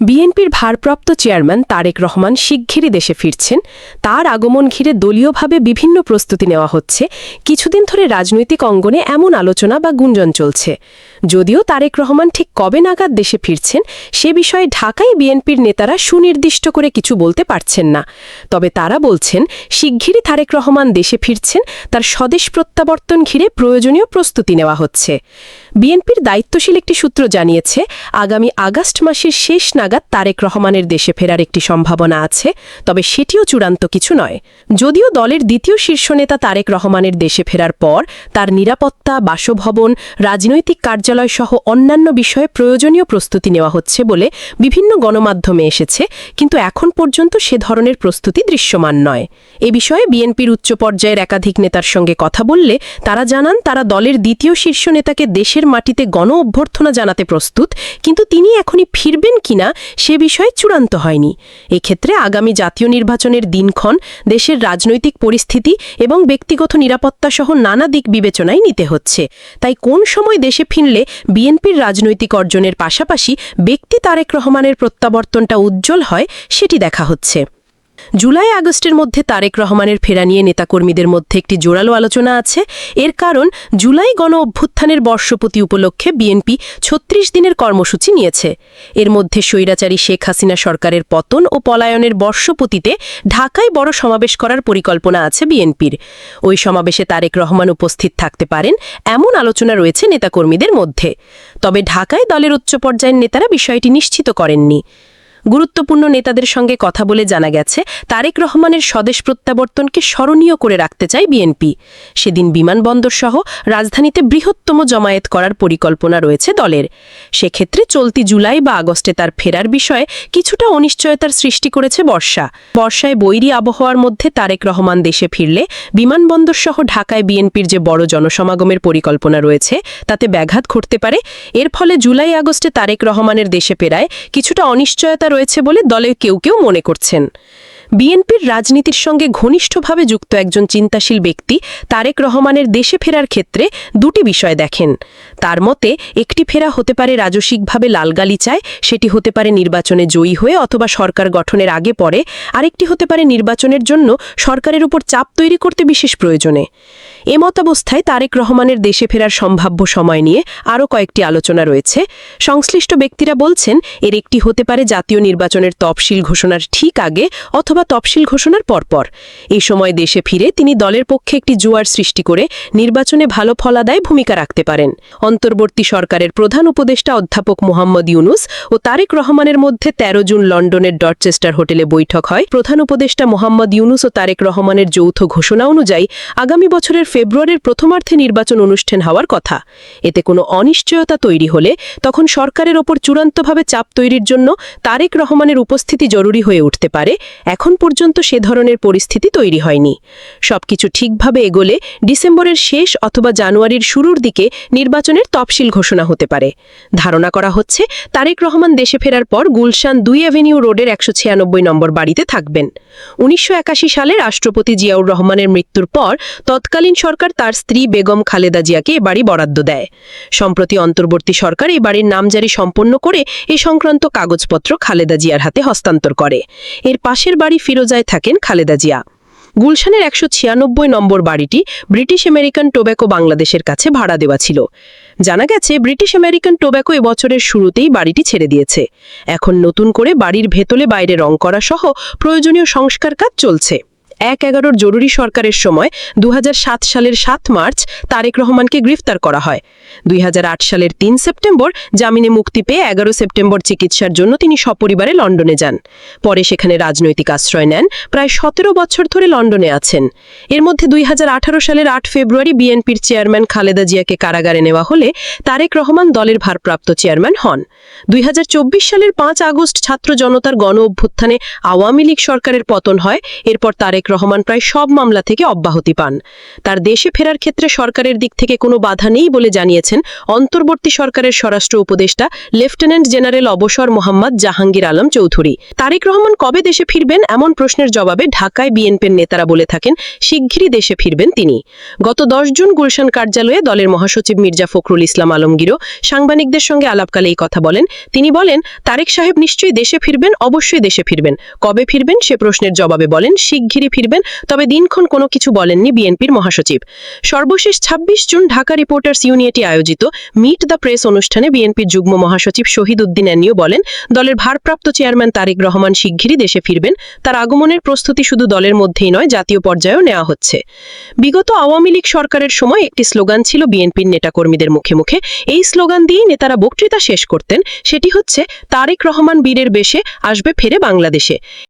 বিএনপির ভারপ্রাপ্ত চেয়ারম্যান তারেক রহমান শিগগিরই দেশে ফিরছেন। তার আগমন ঘিরে দলীয়ভাবে বিভিন্ন প্রস্তুতি নেওয়া হচ্ছে। কিছুদিন ধরে রাজনৈতিক অঙ্গনে এমন আলোচনা বা গুঞ্জন চলছে। যদিও তারেক রহমান ঠিক কবে নাগাদ দেশে ফিরছেন, সে বিষয়ে ঢাকায় বিএনপির নেতারা সুনির্দিষ্ট করে কিছু বলতে পারছেন না। তবে তারা বলছেন, শিগগিরই তারেক রহমান দেশে ফিরছেন, তার স্বদেশ প্রত্যাবর্তন ঘিরে প্রয়োজনীয় প্রস্তুতি নেওয়া হচ্ছে। বিএনপির দায়িত্বশীল একটি সূত্র জানিয়েছে, আগামী আগস্ট মাসের শেষ নাগাদ তারেক রহমানের দেশে ফেরার একটি সম্ভাবনা আছে, তবে সেটিও চূড়ান্ত কিছু নয়। যদিও দলের দ্বিতীয় শীর্ষ নেতা তারেক রহমানের দেশে ফেরার পর, তার নিরাপত্তা, বাসভবন, রাজনৈতিক কার্যালয় সহ অন্যান্য বিষয়ে প্রয়োজনীয় প্রস্তুতি নেওয়া হচ্ছে বলে বিভিন্ন গণমাধ্যমে এসেছে, কিন্তু এখন পর্যন্ত সে ধরনের প্রস্তুতি দৃশ্যমান নয়। এ বিষয়ে বিএনপির উচ্চ পর্যায়ের একাধিক নেতার সঙ্গে কথা বললে তারা জানান, তারা দলের দ্বিতীয় শীর্ষ নেতাকে দেশের মাটিতে গণ অভ্যর্থনা জানাতে প্রস্তুত, কিন্তু তিনি এখনই ফিরবেন কিনা সে বিষয়ে চূড়ান্ত হয়নি। এক্ষেত্রে আগামী জাতীয় নির্বাচনের দিনক্ষণ দেশের রাজনৈতিক পরিস্থিতি এবং ব্যক্তিগত নিরাপত্তা সহ নানা দিক বিবেচনায় নিতে হচ্ছে। তাই কোন সময় দেশে ফিরলে বিএনপির রাজনৈতিক অর্জনের পাশাপাশি ব্যক্তি তারেক রহমানের প্রত্যাবর্তনটা উজ্জ্বল হয়, সেটি দেখা হচ্ছে। জুলাই আগস্টের মধ্যে তারেক রহমানের ফেরা নিয়ে নেতাকর্মীদের মধ্যে একটি জোরালো আলোচনা আছে। এর কারণ, জুলাই গণ অভ্যুত্থানের বর্ষপতি উপলক্ষে বিএনপি ছত্রিশ দিনের কর্মসূচি নিয়েছে। এর মধ্যে স্বৈরাচারী শেখ হাসিনা সরকারের পতন ও পলায়নের বর্ষপতিতে ঢাকায় বড় সমাবেশ করার পরিকল্পনা আছে বিএনপির। ওই সমাবেশে তারেক রহমান উপস্থিত থাকতে পারেন এমন আলোচনা রয়েছে নেতাকর্মীদের মধ্যে। তবে ঢাকায় দলের উচ্চ পর্যায়ের নেতারা বিষয়টি নিশ্চিত করেননি। গুরুত্বপূর্ণ নেতাদের সঙ্গে কথা বলে জানা গেছে, তারেক রহমানের স্বদেশ প্রত্যাবর্তনকে স্মরণীয় করে রাখতে চায় বিএনপি। সেদিন বিমানবন্দর সহ রাজধানীতে বৃহত্তম জমায়েত করার পরিকল্পনা রয়েছে দলের। সেক্ষেত্রে চলতি জুলাই বা আগস্টে তার ফেরার বিষয়ে কিছুটা অনিশ্চয়তার সৃষ্টি করেছে বর্ষা। বর্ষায় বৈরী আবহাওয়ার মধ্যে তারেক রহমান দেশে ফিরলে বিমানবন্দর সহ ঢাকায় বিএনপির যে বড় জনসমাগমের পরিকল্পনা রয়েছে, তাতে ব্যাঘাত ঘটতে পারে। এর ফলে জুলাই আগস্টে তারেক রহমানের দেশে ফেরায় কিছুটা অনিশ্চয়তা রয়েছে বলে দলে কেউ কেউ মনে করছেন। বিএনপির রাজনীতির সঙ্গে ঘনিষ্ঠভাবে যুক্ত একজন চিন্তাশীল ব্যক্তি তারেক রহমানের দেশে ফেরার ক্ষেত্রে দুটি বিষয় দেখেন। তার মতে, একটি ফেরা হতে পারে রাজসিকভাবে লালগালিচায় সেটি হতে পারে নির্বাচনে জয়ী হয়ে অথবা সরকার গঠনের আগে পরে আরেকটি হতে পারে নির্বাচনের জন্য সরকারের উপর চাপ তৈরি করতে বিশেষ প্রয়োজনে। এ মতাবস্থায় তারেক রহমানের দেশে ফেরার সম্ভাব্য সময় নিয়ে আরও কয়েকটি আলোচনা রয়েছে। সংশ্লিষ্ট ব্যক্তিরা বলছেন, এর একটি হতে পারে জাতীয় নির্বাচনের তফসিল ঘোষণার ঠিক আগে অথবা তফসিল ঘোষণার পরপর। এই সময় দেশে ফিরে তিনি দলের পক্ষে একটি জোয়ার সৃষ্টি করে নির্বাচনে ভালো ফলাদায় ভূমিকা রাখতে পারেন। অন্তর্বর্তী সরকারের প্রধান উপদেষ্টা অধ্যাপক মোহাম্মদ ইউনুস ও তারেক রহমানের মধ্যে ১৩ জুন লন্ডনের ডরচেস্টার হোটেলে বৈঠক হয়। প্রধান উপদেষ্টা মোহাম্মদ ইউনুস ও তারেক রহমানের যৌথ ঘোষণা অনুযায়ী আগামী বছরের ফেব্রুয়ারির প্রথমার্ধে নির্বাচন অনুষ্ঠান হওয়ার কথা। এতে কোনো অনিশ্চয়তা তৈরি হলে তখন সরকারের ওপর চূড়ান্তভাবে চাপ তৈরির জন্য তারেক রহমানের উপস্থিতি জরুরি হয়ে উঠতে পারে। এখন পর্যন্ত সে ধরনের পরিস্থিতি তৈরি হয়নি। সবকিছু ঠিকভাবে এগোলে ডিসেম্বরের শেষ অথবা জানুয়ারির শুরুর দিকে নির্বাচনের তফসিল ঘোষণা হতে পারে। ধারণা করা হচ্ছে, তারেক রহমান দেশে ফেরার পর গুলশান দুই অ্যাভিনিউ রোডের একশো ছিয়ানব্বই নম্বর বাড়িতে থাকবেন। উনিশশো সালে রাষ্ট্রপতি জিয়াউর রহমানের মৃত্যুর পর তৎকালীন সরকার তার স্ত্রী বেগম খালেদা জিয়াকে এ বাড়ি বরাদ্দ দেয়। সম্প্রতি অন্তর্বর্তী সরকার এই বাড়ির নামজারি সম্পন্ন করে এ সংক্রান্ত কাগজপত্র খালেদা জিয়ার হাতে হস্তান্তর করে। এর পাশের বাড়ি ফিরোজায় থাকেন খালেদা জিয়া। গুলশানের একশো ছিয়ানব্বই নম্বর বাড়িটি ব্রিটিশ আমেরিকান টোব্যাকো বাংলাদেশের কাছে ভাড়া দেওয়া ছিল। জানা গেছে, ব্রিটিশ আমেরিকান টোব্যাকো এবছরের শুরুতেই বাড়িটি ছেড়ে দিয়েছে। এখন নতুন করে বাড়ির ভেতলে বাইরে রং করা সহ প্রয়োজনীয় সংস্কার কাজ চলছে। এক এগারোর জরুরি সরকারের সময় দুই হাজার সাত সালের সাত মার্চ তারেক রহমানকে গ্রেফতার করা হয়। দুই হাজার আট সালের তিন সেপ্টেম্বর জামিনে মুক্তি পেয়ে এগারো সেপ্টেম্বর চিকিৎসার জন্য তিনি সপরিবারে লন্ডনে যান। পরে সেখানে রাজনৈতিক আশ্রয় নেন। প্রায় সতেরো বছর ধরে লন্ডনে আছেন। এর মধ্যে দুই হাজার আঠারো সালের আট ফেব্রুয়ারি বিএনপির চেয়ারম্যান খালেদা জিয়াকে কারাগারে নেওয়া হলে তারেক রহমান দলের ভারপ্রাপ্ত চেয়ারম্যান হন। দুই হাজার চব্বিশ সালের পাঁচ আগস্ট ছাত্র জনতার গণ অভ্যুত্থানে আওয়ামী লীগ সরকারের পতন হয়। এরপর তারেক রহমান প্রায় সব মামলা থেকে অব্যাহতি পান। তার দেশে ফেরার ক্ষেত্রে সরকারের দিক থেকে কোনো বাধা নেই বলে জানিয়েছেন অন্তর্বর্তী সরকারের স্বরাষ্ট্র উপদেষ্টা লেফটেন্যান্ট জেনারেল অবসর মোহাম্মদ জাহাঙ্গীর আলম চৌধুরী। তারেক রহমান কবে দেশে ফিরবেন এমন প্রশ্নের জবাবে ঢাকায় বিএনপির নেতারা বলে থাকেন, শিগগিরই দেশে ফিরবেন তিনি। গত দশ জুন গুলশান কার্যালয়ে দলের মহাসচিব মির্জা ফখরুল ইসলাম আলমগীরও সাংবাদিকদের সঙ্গে আলাপকালে এই কথা বলেন। তিনি বলেন, তারেক সাহেব নিশ্চয়ই দেশে ফিরবেন, অবশ্যই দেশে ফিরবেন। কবে ফিরবেন সে প্রশ্নের জবাবে বলেন, শিগগিরই ফিরবেন, তবে দিনক্ষণ কোনো কিছু বলেননি বিএনপির মহাসচিব। সর্বশেষ ২৬ জুন ঢাকা রিপোর্টার্স ইউনিয়নটি আয়োজিত মিট দ্য প্রেস অনুষ্ঠানে বিএনপির যুগ্ম মহাসচিব শহীদ উদ্দিন অ্যানিও বলেন, দলের ভারপ্রাপ্ত চেয়ারম্যান তারেক রহমান শিগগিরই দেশে ফিরবেন। তার আগমনের প্রস্তুতি শুধু দলের মধ্যেই নয়, জাতীয় পর্যায়েও নেওয়া হচ্ছে। বিগত আওয়ামী লীগ সরকারের সময় একটি স্লোগান ছিল বিএনপির নেতাকর্মীদের মুখে মুখে। এই স্লোগান দিয়েই নেতারা বক্তৃতা শেষ করতেন। সেটি হচ্ছে, তারেক রহমান বীরের বেশে আসবে ফেরে বাংলাদেশে।